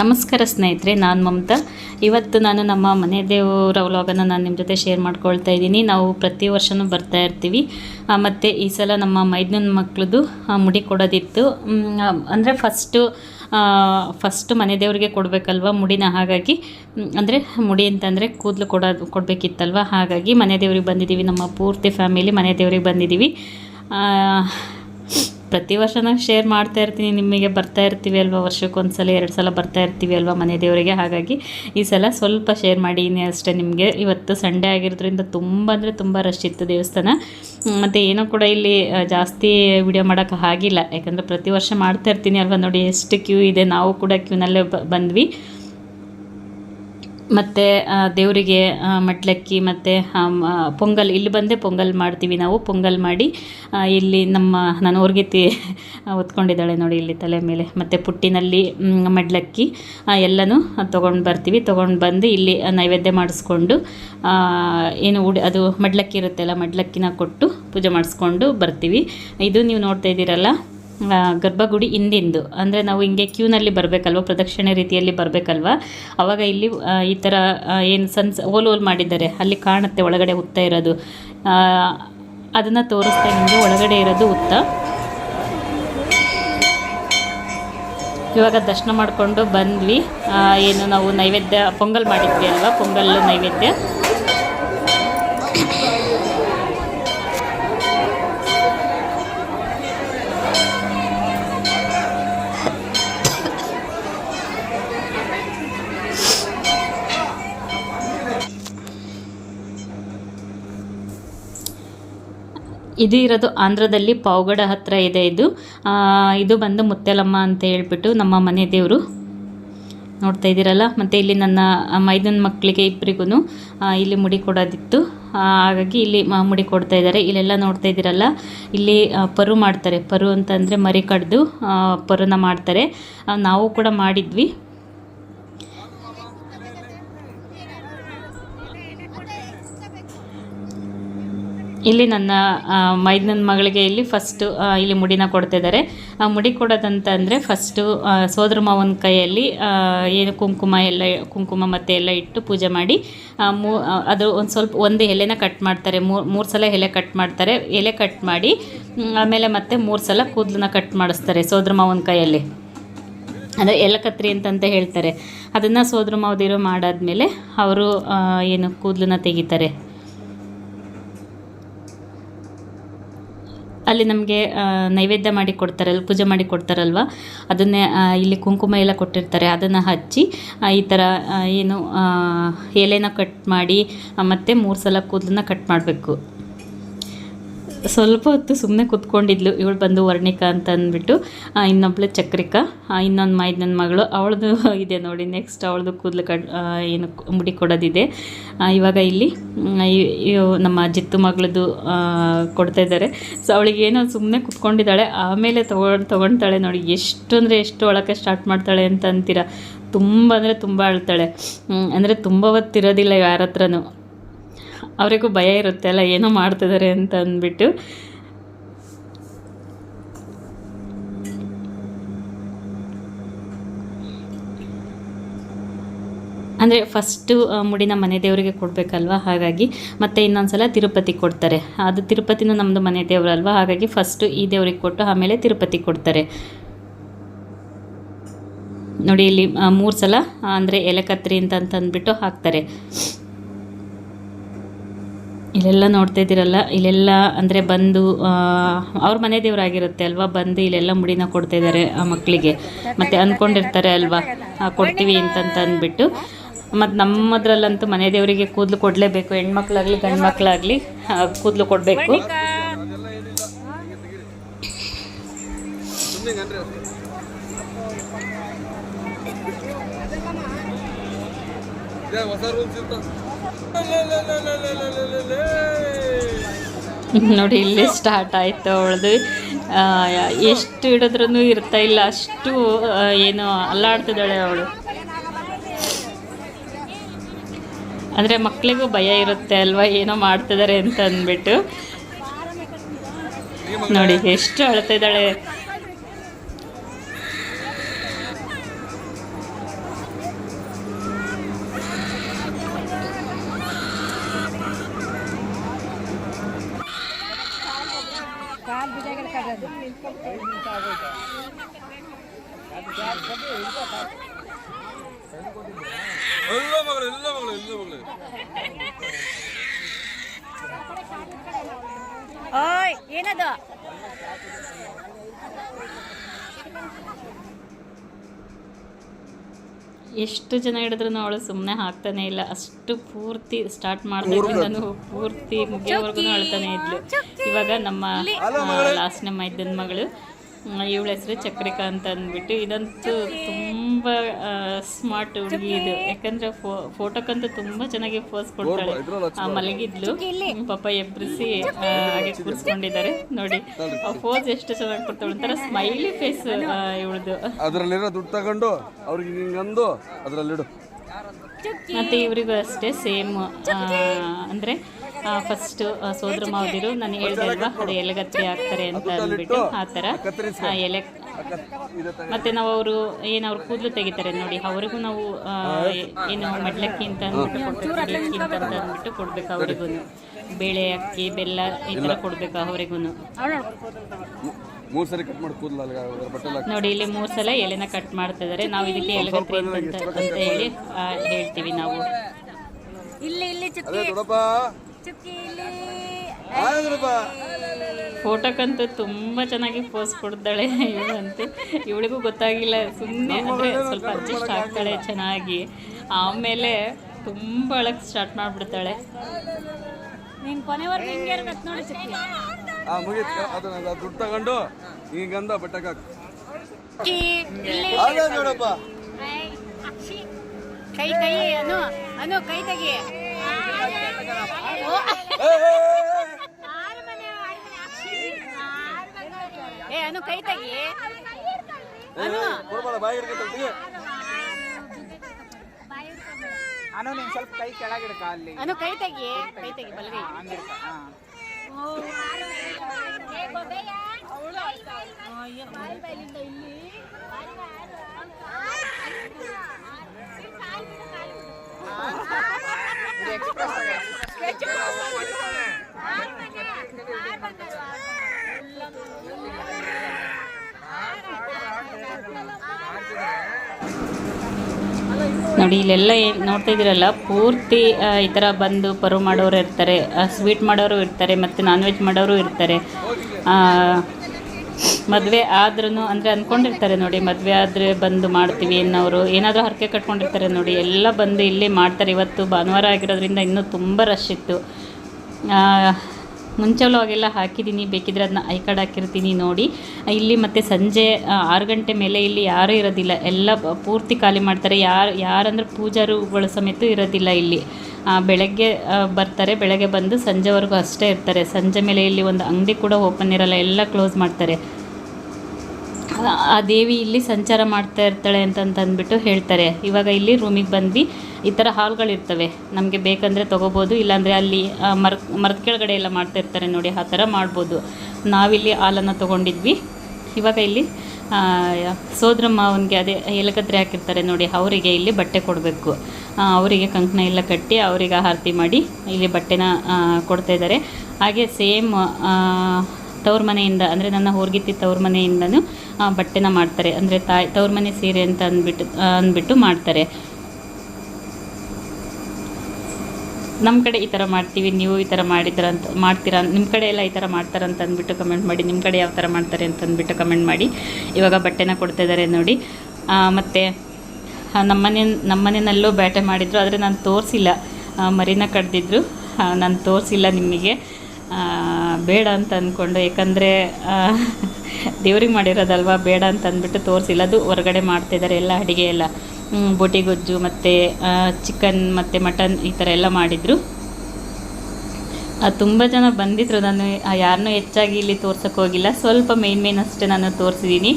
ನಮಸ್ಕಾರ ಸ್ನೇಹಿತರೆ, ನಾನು ಮಮತಾ. ಇವತ್ತು ನಾನು ನಮ್ಮ ಮನೆ ದೇವರ ವ್ಲಾಗನ್ನು ನಾನು ನಿಮ್ಮ ಜೊತೆ ಶೇರ್ ಮಾಡ್ಕೊಳ್ತಾ ಇದ್ದೀನಿ. ನಾವು ಪ್ರತಿ ವರ್ಷವೂ ಬರ್ತಾ ಇರ್ತೀವಿ. ಮತ್ತು ಈ ಸಲ ನಮ್ಮ ಮೈದನ ಮಕ್ಕಳದು ಮುಡಿ ಕೊಡೋದಿತ್ತು. ಅಂದರೆ ಫಸ್ಟು ಫಸ್ಟ್ ಮನೆ ದೇವರಿಗೆ ಕೊಡಬೇಕಲ್ವ ಮುಡಿನ? ಹಾಗಾಗಿ ಅಂದರೆ ಮುಡಿ ಅಂತಂದರೆ ಕೂದಲು ಕೊಡೋದು ಕೊಡಬೇಕಿತ್ತಲ್ವ? ಹಾಗಾಗಿ ಮನೆ ದೇವ್ರಿಗೆ ಬಂದಿದ್ದೀವಿ. ನಮ್ಮ ಪೂರ್ತಿ ಫ್ಯಾಮಿಲಿ ಮನೆ ದೇವ್ರಿಗೆ ಬಂದಿದ್ದೀವಿ. ಪ್ರತಿ ವರ್ಷ ನಾನು ಶೇರ್ ಮಾಡ್ತಾ ಇರ್ತೀನಿ, ನಿಮಗೆ ಬರ್ತಾ ಇರ್ತೀವಿ ಅಲ್ವಾ? ವರ್ಷಕ್ಕೊಂದು ಸಲ ಎರಡು ಸಲ ಬರ್ತಾ ಇರ್ತೀವಿ ಅಲ್ವಾ ಮನೆ ದೇವರಿಗೆ? ಹಾಗಾಗಿ ಈ ಸಲ ಸ್ವಲ್ಪ ಶೇರ್ ಮಾಡೀನಿ ಅಷ್ಟೇ ನಿಮಗೆ. ಇವತ್ತು ಸಂಡೇ ಆಗಿರೋದ್ರಿಂದ ತುಂಬ ಅಂದರೆ ತುಂಬ ರಶ್ ಇತ್ತು ದೇವಸ್ಥಾನ. ಮತ್ತು ಏನೂ ಕೂಡ ಇಲ್ಲಿ ಜಾಸ್ತಿ ವಿಡಿಯೋ ಮಾಡೋಕ್ಕೆ ಆಗಿಲ್ಲ. ಯಾಕಂದರೆ ಪ್ರತಿ ವರ್ಷ ಮಾಡ್ತಾ ಇರ್ತೀನಿ ಅಲ್ವಾ ನೋಡಿ, ಎಷ್ಟು ಕ್ಯೂ ಇದೆ. ನಾವು ಕೂಡ ಕ್ಯೂನಲ್ಲೇ ಬಂದ್ವಿ. ಮತ್ತು ದೇವರಿಗೆ ಮಟ್ಲಕ್ಕಿ ಮತ್ತು ಪೊಂಗಲ್, ಇಲ್ಲಿ ಬಂದೇ ಪೊಂಗಲ್ ಮಾಡ್ತೀವಿ ನಾವು. ಪೊಂಗಲ್ ಮಾಡಿ ಇಲ್ಲಿ ನಮ್ಮ ನಾನು ಹೊರ್ಗೆತಿ ಹೊತ್ಕೊಂಡಿದ್ದಾಳೆ ನೋಡಿ ಇಲ್ಲಿ ತಲೆ ಮೇಲೆ. ಮತ್ತು ಪುಟ್ಟಿನಲ್ಲಿ ಮಡ್ಲಕ್ಕಿ ಎಲ್ಲನೂ ತೊಗೊಂಡು ಬರ್ತೀವಿ. ತೊಗೊಂಡು ಬಂದು ಇಲ್ಲಿ ನೈವೇದ್ಯ ಮಾಡಿಸ್ಕೊಂಡು ಏನು ಉಡಿ, ಅದು ಮಡ್ಲಕ್ಕಿ ಇರುತ್ತಲ್ಲ, ಮಡ್ಲಕ್ಕಿನ ಕೊಟ್ಟು ಪೂಜೆ ಮಾಡಿಸ್ಕೊಂಡು ಬರ್ತೀವಿ. ಇದು ನೀವು ನೋಡ್ತಾ ಇದ್ದೀರಲ್ಲ ಗರ್ಭಗುಡಿ ಹಿಂದಿಂದು. ಅಂದರೆ ನಾವು ಹಿಂಗೆ ಕ್ಯೂನಲ್ಲಿ ಬರಬೇಕಲ್ವ, ಪ್ರದಕ್ಷಿಣೆ ರೀತಿಯಲ್ಲಿ ಬರಬೇಕಲ್ವ? ಅವಾಗ ಇಲ್ಲಿ ಈ ಥರ ಏನು ಸನ್ಸ್ ಓಲ್ ಓಲ್ ಮಾಡಿದ್ದಾರೆ. ಅಲ್ಲಿ ಕಾಣುತ್ತೆ, ಒಳಗಡೆ ಉತ್ತ ಇರೋದು. ಅದನ್ನು ತೋರಿಸ್ತಾ ನಿಮಗೆ ಒಳಗಡೆ ಇರೋದು ಉತ್ತ ಇವಾಗ ದರ್ಶನ ಮಾಡಿಕೊಂಡು ಬಂದ್ವಿ. ಏನು ನಾವು ನೈವೇದ್ಯ, ಪೊಂಗಲ್ ಮಾಡಿದ್ವಿ ಅಲ್ವಾ? ಪೊಂಗಲ್ ನೈವೇದ್ಯ. ಇದು ಇರೋದು ಆಂಧ್ರದಲ್ಲಿ ಪಾವಗಡ ಹತ್ರ ಇದೆ ಇದು. ಇದು ಬಂದು ಮುತ್ತೆಲಮ್ಮ ಅಂತ ಹೇಳ್ಬಿಟ್ಟು ನಮ್ಮ ಮನೆ ದೇವರು ನೋಡ್ತಾ ಇದ್ದೀರಲ್ಲ? ಮತ್ತು ಇಲ್ಲಿ ನನ್ನ ಮೈದನ ಮಕ್ಕಳಿಗೆ ಇಬ್ಬರಿಗೂ ಇಲ್ಲಿ ಮುಡಿ ಕೊಡೋದಿತ್ತು. ಹಾಗಾಗಿ ಇಲ್ಲಿ ಮುಡಿ ಕೊಡ್ತಾ ಇದ್ದಾರೆ. ಇಲ್ಲೆಲ್ಲ ನೋಡ್ತಾ ಇದ್ದೀರಲ್ಲ? ಇಲ್ಲಿ ಪರು ಮಾಡ್ತಾರೆ. ಪರು ಅಂತಂದರೆ ಮರಿ ಕಡ್ದು ಪರುನ ಮಾಡ್ತಾರೆ. ನಾವು ಕೂಡ ಮಾಡಿದ್ವಿ. ಇಲ್ಲಿ ನನ್ನ ಮೈದನ ಮಗಳಿಗೆ ಇಲ್ಲಿ ಫಸ್ಟು ಇಲ್ಲಿ ಮುಡಿನ ಕೊಡ್ತಿದ್ದಾರೆ. ಆ, ಮುಡಿ ಕೊಡೋದಂತಂದರೆ ಫಸ್ಟು ಸೋದರ ಮಾವನ ಕೈಯಲ್ಲಿ ಏನು ಕುಂಕುಮ ಎಲ್ಲ, ಕುಂಕುಮ ಮತ್ತೆ ಎಲ್ಲ ಇಟ್ಟು ಪೂಜೆ ಮಾಡಿ ಮೂ ಅದು ಒಂದು ಸ್ವಲ್ಪ ಒಂದು ಎಲೆನ ಕಟ್ ಮಾಡ್ತಾರೆ. ಮೂರು ಮೂರು ಸಲ ಎಲೆ ಕಟ್ ಮಾಡ್ತಾರೆ. ಎಲೆ ಕಟ್ ಮಾಡಿ ಆಮೇಲೆ ಮತ್ತೆ ಮೂರು ಸಲ ಕೂದಲನ್ನ ಕಟ್ ಮಾಡಿಸ್ತಾರೆ ಸೋದರ ಮಾವನ ಕೈಯಲ್ಲಿ. ಅಂದರೆ ಎಲಕತ್ರಿ ಅಂತಂತ ಹೇಳ್ತಾರೆ. ಅದನ್ನು ಸೋದರ ಮಾವದಿರು ಮಾಡಾದ್ಮೇಲೆ ಅವರು ಏನು ಕೂದಲನ್ನ ತೆಗಿತಾರೆ. ಅಲ್ಲಿ ನಮಗೆ ನೈವೇದ್ಯ ಮಾಡಿ ಕೊಡ್ತಾರಲ್ಲ ಪೂಜೆ ಮಾಡಿ ಕೊಡ್ತಾರಲ್ವ? ಅದನ್ನೇ ಇಲ್ಲಿ ಕುಂಕುಮ ಎಲ್ಲ ಕೊಟ್ಟಿರ್ತಾರೆ. ಅದನ್ನು ಹಚ್ಚಿ ಈ ಥರ ಏನು ಎಲೆನ ಕಟ್ ಮಾಡಿ ಮತ್ತೆ ಮೂರು ಸಲ ಕೂದಲನ್ನ ಕಟ್ ಮಾಡಬೇಕು. ಸ್ವಲ್ಪ ಹೊತ್ತು ಸುಮ್ಮನೆ ಕುತ್ಕೊಂಡಿದ್ಲು. ಇವಳು ಬಂದು ವರ್ಣಿಕಾ ಅಂತ ಅಂದ್ಬಿಟ್ಟು ಇನ್ನೊಬ್ಳು ಚಕ್ರಿಕಾ ಇನ್ನೊಂದು ಮೈದ್ ನನ್ನ ಮಗಳು. ಅವಳದು ಇದೆ ನೋಡಿ ನೆಕ್ಸ್ಟ್ ಅವಳದು ಕೂದಲು ಕಡ್ ಏನು ಮುಡಿ ಕೊಡೋದಿದೆ. ಇವಾಗ ಇಲ್ಲಿ ನಮ್ಮ ಜಿತ್ತು ಮಗಳದು ಕೊಡ್ತಾ ಇದ್ದಾರೆ. ಸೊ ಅವಳಿಗೆ ಸುಮ್ಮನೆ ಕುತ್ಕೊಂಡಿದ್ದಾಳೆ. ಆಮೇಲೆ ತೊಗೊಂಡು ತೊಗೊಳ್ತಾಳೆ ನೋಡಿ, ಎಷ್ಟು ಅಂದರೆ ಎಷ್ಟು ಒಳಕ್ಕೆ ಸ್ಟಾರ್ಟ್ ಮಾಡ್ತಾಳೆ ಅಂತ ಅಂತೀರ. ತುಂಬ ಅಂದರೆ ತುಂಬ ಅಳ್ತಾಳೆ. ಅಂದರೆ ತುಂಬ ಹೊತ್ತಿರೋದಿಲ್ಲ ಯಾರ ಹತ್ರನೂ ಅವರಿಗೂ ಭಯ ಇರುತ್ತೆ, ಅಲ್ಲ, ಏನೋ ಮಾಡ್ತಿದ್ದಾರೆ ಅಂತ ಅಂದ್ಬಿಟ್ಟು. ಅಂದರೆ ಫಸ್ಟು ಮುಡಿನ ಮನೆ ದೇವರಿಗೆ ಕೊಡಬೇಕಲ್ವ? ಹಾಗಾಗಿ ಮತ್ತೆ ಇನ್ನೊಂದು ಸಲ ತಿರುಪತಿ ಕೊಡ್ತಾರೆ. ಅದು ತಿರುಪತಿನೂ ನಮ್ಮದು ಮನೆ ದೇವರಲ್ವ? ಹಾಗಾಗಿ ಫಸ್ಟು ಈ ದೇವರಿಗೆ ಕೊಟ್ಟು ಆಮೇಲೆ ತಿರುಪತಿ ಕೊಡ್ತಾರೆ. ನೋಡಿ, ಇಲ್ಲಿ ಮೂರು ಸಲ ಅಂದರೆ ಎಲೆಕತ್ರಿ ಅಂತ ಅಂತ ಅಂದ್ಬಿಟ್ಟು ಹಾಕ್ತಾರೆ. ಇಲ್ಲೆಲ್ಲ ನೋಡ್ತಾ ಇದ್ದೀರಲ್ಲ, ಇಲ್ಲೆಲ್ಲ ಅಂದರೆ ಬಂದು ಅವ್ರ ಮನೆ ದೇವರಾಗಿರುತ್ತೆ ಅಲ್ವಾ? ಬಂದು ಇಲ್ಲೆಲ್ಲ ಮುಡಿನ ಕೊಡ್ತಾ ಇದ್ದಾರೆ ಆ ಮಕ್ಕಳಿಗೆ ಮತ್ತು ಅಂದ್ಕೊಂಡಿರ್ತಾರೆ ಅಲ್ವಾ? ಕೊಡ್ತೀವಿ ಅಂತಂತ ಅಂದ್ಬಿಟ್ಟು. ಮತ್ತು ನಮ್ಮದ್ರಲ್ಲಂತೂ ಮನೆ ದೇವರಿಗೆ ಕೂದಲು ಕೊಡಲೇಬೇಕು. ಹೆಣ್ಮಕ್ಳಾಗಲಿ ಗಂಡು ಮಕ್ಕಳಾಗಲಿ ಕೂದಲು ಕೊಡಬೇಕು. ಹೊಸ ನೋಡಿ, ಇಲ್ಲಿ ಸ್ಟಾರ್ಟ್ ಆಯಿತು ಅವಳದು. ಎಷ್ಟು ಹಿಡಿದ್ರೂ ಇರ್ತಾ ಇಲ್ಲ, ಅಷ್ಟು ಏನು ಅಲ್ಲಾಡ್ತಿದ್ದಾಳೆ ಅವಳು. ಅಂದರೆ ಮಕ್ಕಳಿಗೂ ಭಯ ಇರುತ್ತೆ ಅಲ್ವಾ, ಏನೋ ಮಾಡ್ತಿದ್ದಾರೆ ಅಂತ ಅಂದ್ಬಿಟ್ಟು. ನೋಡಿ, ಎಷ್ಟು ಅಳ್ತಾ ಎಲ್ಲ ಮಗಳು ಎಲ್ಲ ಮಗಳು ಎಲ್ಲ ಮಗಳು. ಓಯ್ ಏನದು? ಎಷ್ಟು ಜನ ಹಿಡಿದ್ರು ಅವಳು ಸುಮ್ಮನೆ ಹಾಕ್ತಾನೆ ಇಲ್ಲ. ಅಷ್ಟು ಪೂರ್ತಿ ಸ್ಟಾರ್ಟ್ ಮಾಡ್ತಾ ನಾನು ಪೂರ್ತಿ ಮುಗಿಯೋವರೆಗೂ ಅಳ್ತಾನೆ ಇದ್ಲು. ಇವಾಗ ನಮ್ಮ ಲಾಸ್ಟ್ ನಮ್ಮ ಇದ್ದನ ಮಗಳು. ಇವಳ ಹೆಸರು ಚಕ್ರಿಕಾ ಅಂತ ಅಂದ್ಬಿಟ್ಟು ಇದಂತೂ ತುಂಬ ಸ್ಮಾರ್ಟ್ ಹುಡುಗಿ ಇದು. ಯಾಕಂದ್ರೆ ಫೋಟೋಕ್ಕಂತೂ ತುಂಬ ಚೆನ್ನಾಗಿ ಪೋಸ್ ಕೊಡ್ತಾಳೆ. ಆ, ಮಲಗಿದ್ಲು. ಪಾಪ ಎಬ್ಬರಿಸಿ ಹಾಗೆ ಕೂರಿಸ್ಕೊಂಡಿದ್ದಾರೆ. ನೋಡಿ ಆ ಪೋಸ್ ಎಷ್ಟು ಚೆನ್ನಾಗಿ ಕೊಡ್ತಾಳೆ ಒಂಥರ ಸ್ಮೈಲಿ ಫೇಸ್ ಇವಳದು. ಅದರಲ್ಲಿರೋ ದುಡ್ಡು ತಗೊಂಡು ಅವ್ರಿಗೆ ಹಿಂಗಂದು ಅದರಲ್ಲಿಡು. ಮತ್ತೆ ಇವರಿಗೂ ಅಷ್ಟೇ ಸೇಮ್ ಅಂದರೆ ಫಸ್ಟ್ ಸೋದ್ರ ಮಾವದಿರು ನಾನು ಹೇಳಿದಲ್ವಾ? ಅದು ಎಲೆಗತ್ತಿ ಹಾಕ್ತಾರೆ ಅಂತ ಅಂದ್ಬಿಟ್ಟು ಆ ಥರ ಆ, ಎಲೆ ಮತ್ತೆ ನಾವು ಅವರು ಏನು ಅವ್ರು ಕೂದಲು ತೆಗಿತಾರೆ ನೋಡಿ ಅವರಿಗೂ ನಾವು ಏನು ಮಡ್ಲಕ್ಕಿ ಅಂತ ಅಂದ್ಬಿಟ್ಟು ಮಡ್ಲಕ್ಕಿ ಅಂತ ಅಂದ್ಬಿಟ್ಟು ಕೊಡ್ಬೇಕು ಅವರಿಗೂ ಬೇಳೆ ಅಕ್ಕಿ ಬೆಲ್ಲ ಈ ಥರ ಕೊಡ್ಬೇಕು ಅವರಿಗೂ ಮೂರು ಸರಿ ಕಟ್ ಮಾಡಿ ಕೂದಲ ಅಲ್ಲಿಗೆ ಅದ್ರ ನೋಡಿ ಇಲ್ಲಿ ಮೂರು ಸಲ ಎಲೆನ ಕಟ್ ಮಾಡ್ತಾ ಮಾಡ್ತಿದ್ದಾರೆ. ನಾವು ಇದಕ್ಕೆ ಎಲೆಗತ್ತಿ ಅಂತ ಅಂತ ಹೇಳಿ ಹೇಳ್ತೀವಿ ನಾವು. ಇಲ್ಲಿ ಇಲ್ಲಿ ಫೋಟೋಕ್ಕಂತೂ ತುಂಬ ಚೆನ್ನಾಗಿ ಪೋಸ್ ಕೊಡ್ತಾಳೆ ಇವಳಂತೂ. ಇವಳಿಗೂ ಗೊತ್ತಾಗಿಲ್ಲ ಸುಮ್ಮನೆ ಅಂದರೆ ಸ್ವಲ್ಪ ಅಡ್ಜಸ್ಟ್ ಆಗ್ತಾಳೆ ಚೆನ್ನಾಗಿ. ಆಮೇಲೆ ತುಂಬ ಅಳಕ್ಕೆ ಸ್ಟಾರ್ಟ್ ಮಾಡಿಬಿಡ್ತಾಳೆ. ನೀನ್ ಕೊನೆವರೆಗೂ ಹಿಂಗೆ ಇರ್ಬೇಕು ನೋಡಿ ಚುಕ್ಕಿ. ಆ ಮುಗೀತು. ಅದನ್ನ ಅದು ದುಡ್ಡು ತಗೊಂಡು ಹಿಂಗಂದ ಬಟ್ಟೆಗೆ ಹಾಕು. ನೋಡಪ್ಪ. ಕೈ ಕೈ ಅನು ಅನು ಕೈ ತೆಗಿ. ಏ ಅನು ಕೈ ತೆಗಿ. ಅನು. ನೀನ್ ಸ್ವಲ್ಪ ಕೈ ಕೆಳಗಿಡಕ ಅಲ್ಲಿ. ಅನು ಕೈ ತೆಗಿ. ಕೈ ತೆಗಿ ಬಲಗೈ ಹಂಗಿರ್ಕ ಎಕ್ಸ್ಪ್ರೆಸ್ ನೋಡಿ, ಇಲ್ಲೆಲ್ಲ ಏನು ನೋಡ್ತಾ ಇದ್ದೀರಲ್ಲ, ಪೂರ್ತಿ ಈ ಥರ ಬಂದು ಪರು ಮಾಡೋರು ಇರ್ತಾರೆ ಸ್ವೀಟ್ ಮಾಡೋರು ಇರ್ತಾರೆ, ಮತ್ತು ನಾನ್ ವೆಜ್ ಮಾಡೋರು ಇರ್ತಾರೆ. ಮದುವೆ ಆದ್ರೂ ಅಂದರೆ ಅಂದ್ಕೊಂಡಿರ್ತಾರೆ ನೋಡಿ, ಮದುವೆ ಆದರೆ ಬಂದು ಮಾಡ್ತೀವಿ ಅನ್ನೋರು. ಏನಾದರೂ ಹರಕೆ ಕಟ್ಕೊಂಡಿರ್ತಾರೆ ನೋಡಿ, ಎಲ್ಲ ಬಂದು ಇಲ್ಲಿ ಮಾಡ್ತಾರೆ. ಇವತ್ತು ಭಾನುವಾರ ಆಗಿರೋದ್ರಿಂದ ಇನ್ನೂ ತುಂಬ ರಶ್ ಇತ್ತು. ಮುಂಚೆ ಅವಾಗೆಲ್ಲ ಹಾಕಿದ್ದೀನಿ. ಬೇಕಿದ್ರೆ ಅದನ್ನ ಐ ಕಾರ್ಡ್ ಹಾಕಿರ್ತೀನಿ ನೋಡಿ. ಇಲ್ಲಿ ಮತ್ತೆ ಸಂಜೆ ಆರು ಗಂಟೆ ಮೇಲೆ ಇಲ್ಲಿ ಯಾರೂ ಇರೋದಿಲ್ಲ. ಎಲ್ಲ ಪೂರ್ತಿ ಖಾಲಿ ಮಾಡ್ತಾರೆ. ಯಾರು, ಯಾರಂದ್ರೆ ಪೂಜಾರುಗಳ ಸಮೇತ ಇರೋದಿಲ್ಲ ಇಲ್ಲಿ. ಬೆಳಗ್ಗೆ ಬರ್ತಾರೆ. ಬೆಳಗ್ಗೆ ಬಂದು ಸಂಜೆವರೆಗೂ ಅಷ್ಟೇ ಇರ್ತಾರೆ. ಸಂಜೆ ಮೇಲೆ ಇಲ್ಲಿ ಒಂದು ಅಂಗಡಿ ಕೂಡ ಓಪನ್ ಇರಲ್ಲ. ಎಲ್ಲ ಕ್ಲೋಸ್ ಮಾಡ್ತಾರೆ. ಆ- ದೇವಿ ಇಲ್ಲಿ ಸಂಚಾರ ಮಾಡ್ತಾ ಇರ್ತಾಳೆ ಅಂತಂತ ಅಂದ್ಬಿಟ್ಟು ಹೇಳ್ತಾರೆ. ಇವಾಗ ಇಲ್ಲಿ ರೂಮಿಗೆ ಬಂದು ಈ ಥರ ಹಾಲ್ಗಳಿರ್ತವೆ. ನಮಗೆ ಬೇಕಂದರೆ ತೊಗೋಬೋದು, ಇಲ್ಲಾಂದರೆ ಅಲ್ಲಿ ಮರ, ಮರದ ಕೆಳಗಡೆ ಎಲ್ಲ ಮಾಡ್ತಾ ಇರ್ತಾರೆ ನೋಡಿ, ಆ ಥರ ಮಾಡ್ಬೋದು. ನಾವಿಲ್ಲಿ ಹಾಲನ್ನು ತೊಗೊಂಡಿದ್ವಿ. ಇವಾಗ ಇಲ್ಲಿ ಸೋದ್ರಮ್ಮ ಅವನಿಗೆ ಅದೇ ಎಲಗದ್ರೆ ಹಾಕಿರ್ತಾರೆ ನೋಡಿ, ಅವರಿಗೆ ಇಲ್ಲಿ ಬಟ್ಟೆ ಕೊಡಬೇಕು. ಅವರಿಗೆ ಕಂಕಣ ಎಲ್ಲ ಕಟ್ಟಿ ಅವರಿಗೆ ಆರತಿ ಮಾಡಿ ಇಲ್ಲಿ ಬಟ್ಟೆನ ಕೊಡ್ತಾಯಿದ್ದಾರೆ ಹಾಗೆ ಸೇಮ್ ತವ್ರ ಮನೆಯಿಂದ, ಅಂದರೆ ನನ್ನ ಹೋರ್ಗಿತ್ತಿ ತವ್ರ ಮನೆಯಿಂದನೂ ಬಟ್ಟೆನ ಮಾಡ್ತಾರೆ. ಅಂದರೆ ತಾಯಿ, ತವ್ರ ಮನೆ ಸೀರೆ ಅಂತ ಅಂದ್ಬಿಟ್ಟು ಅಂದ್ಬಿಟ್ಟು ಮಾಡ್ತಾರೆ. ನಮ್ಮ ಕಡೆ ಈ ಥರ ಮಾಡ್ತೀವಿ, ನೀವು ಈ ಥರ ಮಾಡಿದ್ರ ಅಂತ, ಮಾಡ್ತೀರಾ ನಿಮ್ಮ ಕಡೆ ಎಲ್ಲ ಈ ಥರ ಮಾಡ್ತಾರಂತ ಅಂದ್ಬಿಟ್ಟು ಕಮೆಂಟ್ ಮಾಡಿ ನಿಮ್ಮ ಕಡೆ ಯಾವ ಥರ ಮಾಡ್ತಾರೆ ಅಂತ ಅಂದ್ಬಿಟ್ಟು ಕಮೆಂಟ್ ಮಾಡಿ. ಇವಾಗ ಬಟ್ಟೆನ ಕೊಡ್ತಾ ಇದ್ದಾರೆ ನೋಡಿ. ಮತ್ತು ನಮ್ಮನೆ ನಮ್ಮನೆಯಲ್ಲೂ ಬೇಟೆ ಮಾಡಿದ್ರು, ಆದರೆ ನಾನು ತೋರಿಸಿಲ್ಲ. ಮರಿನ ಕಡ್ದಿದ್ರು. ನಾನು ತೋರಿಸಿಲ್ಲ ನಿಮಗೆ ಬೇಡ ಅಂತ ಅಂದ್ಕೊಂಡು ಯಾಕಂದರೆ ದೇವ್ರಿಗೆ ಮಾಡಿರೋದಲ್ವ ಬೇಡ ಅಂತ ಅಂದ್ಬಿಟ್ಟು ತೋರಿಸಿಲ್ಲ. ಅದು ಹೊರಗಡೆ ಮಾಡ್ತಿದ್ದಾರೆ ಎಲ್ಲ ಅಡುಗೆ ಎಲ್ಲ. ಹ್ಮ್, ಬೋಟಿ ಗೊಜ್ಜು ಮತ್ತು ಚಿಕನ್ ಮತ್ತು ಮಟನ್ ಈ ಥರ ಎಲ್ಲ ಮಾಡಿದರು. ತುಂಬ ಜನ ಬಂದಿದ್ರು. ನಾನು ಯಾರನ್ನೂ ಹೆಚ್ಚಾಗಿ ಇಲ್ಲಿ ತೋರ್ಸೋಕೆ ಹೋಗಿಲ್ಲ. ಸ್ವಲ್ಪ ಮೇನ್ ಮೇನ್ ಅಷ್ಟೇ ನಾನು ತೋರಿಸಿದ್ದೀನಿ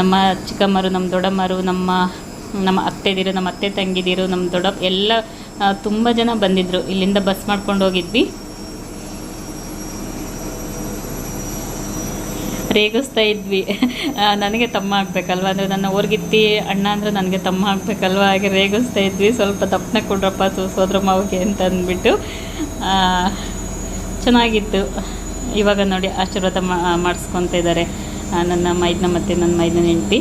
ನಮ್ಮ ಚಿಕ್ಕಮ್ಮರು ನಮ್ಮ ದೊಡ್ಡಮ್ಮರು ನಮ್ಮ ನಮ್ಮ ಅತ್ತೆದಿರು ನಮ್ಮ ಅತ್ತೆ ತಂಗಿದಿರು ನಮ್ಮ ದೊಡ್ಡ ಎಲ್ಲ ತುಂಬ ಜನ ಬಂದಿದ್ದರು ಇಲ್ಲಿಂದ ಬಸ್ ಮಾಡ್ಕೊಂಡು ಹೋಗಿದ್ವಿ. ರೇಗಿಸ್ತಾ ಇದ್ವಿ. ನನಗೆ ತಮ್ಮ ಆಗಬೇಕಲ್ವ? ಅಂದರೆ ನನ್ನ ಊರ್ಗಿತ್ತಿ ಅಣ್ಣ ಅಂದರೆ ನನಗೆ ತಮ್ಮ ಆಗಬೇಕಲ್ವ? ಹಾಗೆ ರೇಗಿಸ್ತಾ ಇದ್ವಿ. ಸ್ವಲ್ಪ ತಪ್ಪನೆ ಕೊಡ್ರಪ್ಪ ಸೋದ್ರ ಮಾವಿಗೆ ಅಂತ ಅಂದ್ಬಿಟ್ಟು ಚೆನ್ನಾಗಿತ್ತು. ಇವಾಗ ನೋಡಿ ಆಶೀರ್ವಾದ ಮಾಡಿಸ್ಕೊತ ಇದ್ದಾರೆ. ನನ್ನ ಮೈದನ ಮತ್ತು ನನ್ನ ಮೈದನ ಹೆಂಡತಿ.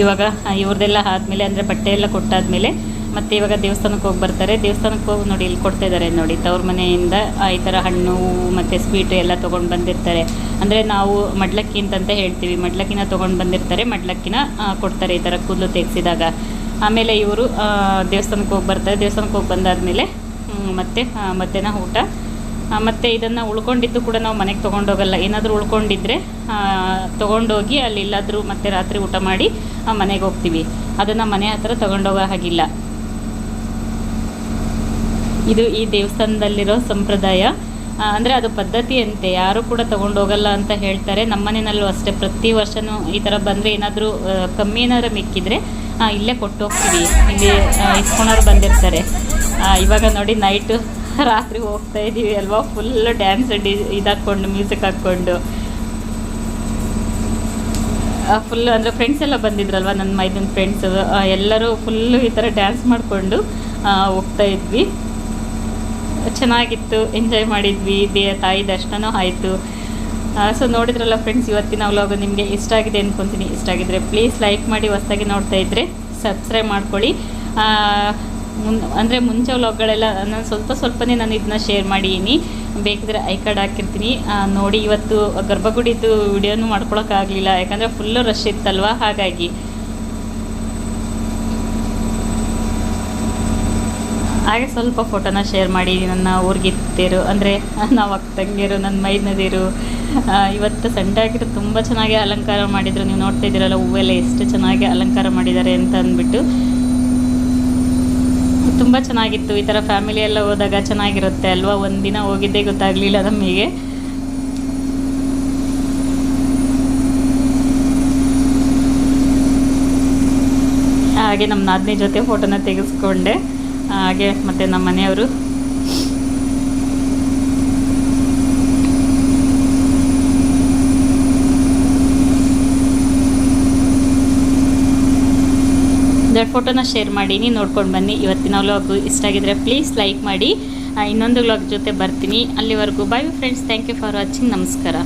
ಇವಾಗ ಇವ್ರದ್ದೆಲ್ಲ ಆದಮೇಲೆ ಅಂದರೆ ಬಟ್ಟೆ ಎಲ್ಲ ಕೊಟ್ಟಾದ್ಮೇಲೆ ಮತ್ತೆ ಇವಾಗ ದೇವಸ್ಥಾನಕ್ಕೆ ಹೋಗಿ ಬರ್ತಾರೆ. ದೇವಸ್ಥಾನಕ್ಕೆ ಹೋಗಿ ನೋಡಿ ಇಲ್ಲಿ ಕೊಡ್ತಾ ಇದ್ದಾರೆ ನೋಡಿ. ತವ್ರ ಮನೆಯಿಂದ ಈ ಥರ ಹಣ್ಣು ಹೂವು ಮತ್ತು ಸ್ವೀಟು ಎಲ್ಲ ತೊಗೊಂಡು ಬಂದಿರ್ತಾರೆ. ಅಂದರೆ ನಾವು ಮಡ್ಲಕ್ಕಿ ಅಂತಂತ ಹೇಳ್ತೀವಿ. ಮಡ್ಲಕ್ಕಿನ ತೊಗೊಂಡು ಬಂದಿರ್ತಾರೆ. ಮಡ್ಲಕ್ಕಿನ ಕೊಡ್ತಾರೆ ಈ ಥರ ಕೂದಲು ತೆಗೆಸಿದಾಗ. ಆಮೇಲೆ ಇವರು ದೇವಸ್ಥಾನಕ್ಕೆ ಹೋಗಿ ಬರ್ತಾರೆ. ದೇವಸ್ಥಾನಕ್ಕೆ ಹೋಗಿ ಬಂದಾದಮೇಲೆ ಮತ್ತು ಮಧ್ಯಾಹ್ನ ಊಟ. ಮತ್ತು ಇದನ್ನು ಉಳ್ಕೊಂಡಿದ್ದು ಕೂಡ ನಾವು ಮನೆಗೆ ತೊಗೊಂಡೋಗಲ್ಲ ಏನಾದರೂ ಉಳ್ಕೊಂಡಿದ್ರೆ ಆ, ತೊಗೊಂಡೋಗಿ ಅಲ್ಲಿ ಎಲ್ಲಾದರೂ ಮತ್ತೆ ರಾತ್ರಿ ಊಟ ಮಾಡಿ ಮನೆಗೆ ಹೋಗ್ತೀವಿ. ಅದನ್ನು ಮನೆ ಹತ್ರ ತೊಗೊಂಡೋಗೋ ಹಾಗಿಲ್ಲ. ಇದು ಈ ದೇವಸ್ಥಾನದಲ್ಲಿರೋ ಸಂಪ್ರದಾಯ. ಅಂದರೆ ಅದು ಪದ್ಧತಿ ಅಂತೆ ಯಾರು ಕೂಡ ತೊಗೊಂಡೋಗಲ್ಲ ಅಂತ ಹೇಳ್ತಾರೆ. ನಮ್ಮ ಮನೆಯಲ್ಲೂ ಅಷ್ಟೇ, ಪ್ರತಿ ವರ್ಷವೂ ಈ ಥರ ಬಂದರೆ ಏನಾದರೂ ಕಮ್ಮಿ ಏನಾದ್ರು ಮಿಕ್ಕಿದ್ರೆ ಇಲ್ಲೇ ಕೊಟ್ಟು ಹೋಗ್ತೀವಿ ಇಲ್ಲಿ ಇಸ್ಕೊಳೋರು ಬಂದಿರ್ತಾರೆ. ಇವಾಗ ನೋಡಿ ನೈಟು ರಾತ್ರಿ ಹೋಗ್ತಾ ಇದ್ದೀವಿ ಅಲ್ವಾ ಫುಲ್ಲು ಡ್ಯಾನ್ಸ್ ಡಿ, ಇದಾಕೊಂಡು ಮ್ಯೂಸಿಕ್ ಹಾಕ್ಕೊಂಡು. ಫುಲ್ ಅಂದರೆ ಫ್ರೆಂಡ್ಸ್ ಎಲ್ಲ ಬಂದಿದ್ರಲ್ವ ನನ್ನ ಮೈದನ ಫ್ರೆಂಡ್ಸು ಎಲ್ಲರೂ ಫುಲ್ಲು ಈ ಥರ ಡ್ಯಾನ್ಸ್ ಮಾಡಿಕೊಂಡು ಹೋಗ್ತಾ ಇದ್ವಿ. ಚೆನ್ನಾಗಿತ್ತು ಎಂಜಾಯ್ ಮಾಡಿದ್ವಿ, ದೇಹ ತಾಯಿ ದರ್ಶನವೂ ಆಯಿತು. ಸೊ ನೋಡಿದ್ರಲ್ಲ ಫ್ರೆಂಡ್ಸ್ ಇವತ್ತಿನ ವ್ಲಾಗ್ ನಿಮಗೆ ಇಷ್ಟ ಆಗಿದೆ ಅಂದ್ಕೊತೀನಿ ಇಷ್ಟ ಆಗಿದ್ರೆ ಪ್ಲೀಸ್ ಲೈಕ್ ಮಾಡಿ, ಹೊಸ್ದಾಗಿ ನೋಡ್ತಾ ಇದ್ದರೆ ಸಬ್ಸ್ಕ್ರೈಬ್ ಮಾಡ್ಕೊಳ್ಳಿ. ಮುನ್, ಅಂದರೆ ಮುಂಚೆ ವ್ಲಾಗ್ಗಳೆಲ್ಲ ನಾನು ಸ್ವಲ್ಪ ಸ್ವಲ್ಪನೇ ನಾನು ಇದನ್ನ ಶೇರ್ ಮಾಡಿದ್ದೀನಿ ಬೇಕಿದ್ರೆ ಐ ಕಾರ್ಡ್ ಹಾಕಿರ್ತೀನಿ. ನೋಡಿ ಇವತ್ತು ಗರ್ಭಗುಡಿದು ವಿಡಿಯೋನು ಮಾಡ್ಕೊಳಕ್ಕಾಗಲಿಲ್ಲ. ಯಾಕಂದರೆ ಫುಲ್ಲು ರಶ್ ಇತ್ತಲ್ವ? ಹಾಗಾಗಿ. ಹಾಗೆ ಸ್ವಲ್ಪ ಫೋಟೋನ ಶೇರ್ ಮಾಡಿ, ನನ್ನ ಊರಿಗಿತ್ತಿರು ಅಂದರೆ ನಾವು ಅಕ್ಕ ತಂಗಿಯರು ನನ್ನ ಮೈದ್ನದಿರು ಇವತ್ತು ಸಂಡೆ ಆಗಿರೋ ತುಂಬ ಚೆನ್ನಾಗಿ ಅಲಂಕಾರ ಮಾಡಿದರು. ನೀವು ನೋಡ್ತಾ ಇದ್ದೀರಲ್ಲ, ಹೂವೆಲ್ಲ ಎಷ್ಟು ಚೆನ್ನಾಗಿ ಅಲಂಕಾರ ಮಾಡಿದ್ದಾರೆ ಅಂತ ಅಂದ್ಬಿಟ್ಟು. ತುಂಬ ಚೆನ್ನಾಗಿತ್ತು. ಈ ಥರ ಫ್ಯಾಮಿಲಿ ಎಲ್ಲ ಹೋದಾಗ ಚೆನ್ನಾಗಿರುತ್ತೆ ಅಲ್ವಾ? ಒಂದಿನ ಹೋಗಿದ್ದೇ ಗೊತ್ತಾಗಲಿಲ್ಲ ನಮಗೆ. ಹಾಗೆ ನಮ್ಮ ನಾದಿನಿ ಜೊತೆ ಫೋಟೋನ ತೆಗೆಸ್ಕೊಂಡೆ. ಹಾಗೆ ಮತ್ತು ನಮ್ಮ ಮನೆಯವರು. ದಟ್ ಫೋಟೋನ ಶೇರ್ ಮಾಡೀನಿ, ನೋಡ್ಕೊಂಡು ಬನ್ನಿ. ಇವತ್ತಿನ ವ್ಲಾಗು ಇಷ್ಟ ಆಗಿದ್ರೆ ಪ್ಲೀಸ್ ಲೈಕ್ ಮಾಡಿ. ಇನ್ನೊಂದು ವ್ಲಾಗ್ ಜೊತೆ ಬರ್ತೀನಿ. ಅಲ್ಲಿವರೆಗೂ bye friends thank you for watching ನಮಸ್ಕಾರ.